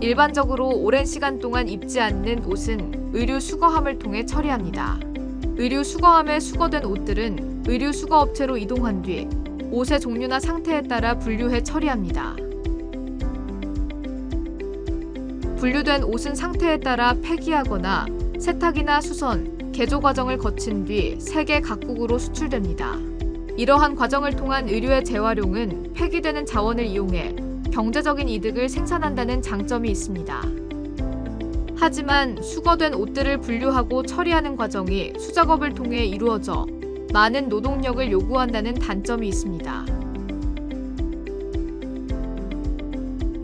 일반적으로 오랜 시간 동안 입지 않는 옷은 의류 수거함을 통해 처리합니다. 의류 수거함에 수거된 옷들은 의류 수거 업체로 이동한 뒤 옷의 종류나 상태에 따라 분류해 처리합니다. 분류된 옷은 상태에 따라 폐기하거나 세탁이나 수선, 개조 과정을 거친 뒤 세계 각국으로 수출됩니다. 이러한 과정을 통한 의류의 재활용은 폐기되는 자원을 이용해 경제적인 이득을 생산한다는 장점이 있습니다. 하지만 수거된 옷들을 분류하고 처리하는 과정이 수작업을 통해 이루어져 많은 노동력을 요구한다는 단점이 있습니다.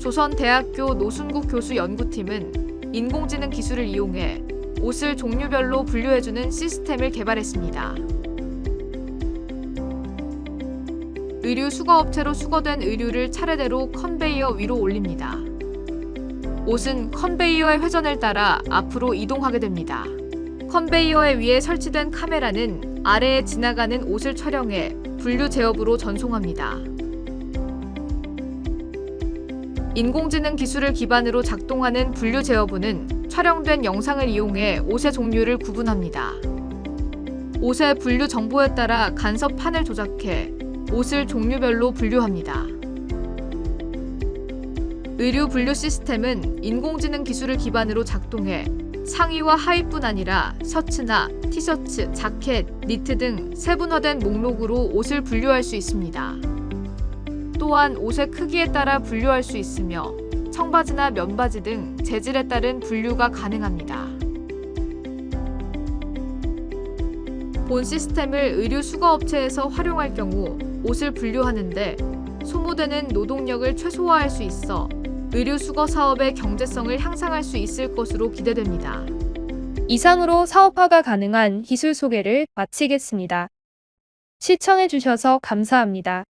조선대학교 노순국 교수 연구팀은 인공지능 기술을 이용해 옷을 종류별로 분류해주는 시스템을 개발했습니다. 의류 수거업체로 수거된 의류를 차례대로 컨베이어 위로 올립니다. 옷은 컨베이어의 회전을 따라 앞으로 이동하게 됩니다. 컨베이어에 위에 설치된 카메라는 아래에 지나가는 옷을 촬영해 분류 제업으로 전송합니다. 인공지능 기술을 기반으로 작동하는 분류 제어부는 촬영된 영상을 이용해 옷의 종류를 구분합니다. 옷의 분류 정보에 따라 간섭판을 조작해 옷을 종류별로 분류합니다. 의류 분류 시스템은 인공지능 기술을 기반으로 작동해 상의와 하의뿐 아니라 셔츠나 티셔츠, 자켓, 니트 등 세분화된 목록으로 옷을 분류할 수 있습니다. 또한 옷의 크기에 따라 분류할 수 있으며 청바지나 면바지 등 재질에 따른 분류가 가능합니다. 본 시스템을 의류 수거업체에서 활용할 경우 옷을 분류하는데 소모되는 노동력을 최소화할 수 있어 의류 수거 사업의 경제성을 향상할 수 있을 것으로 기대됩니다. 이상으로 사업화가 가능한 기술 소개를 마치겠습니다. 시청해주셔서 감사합니다.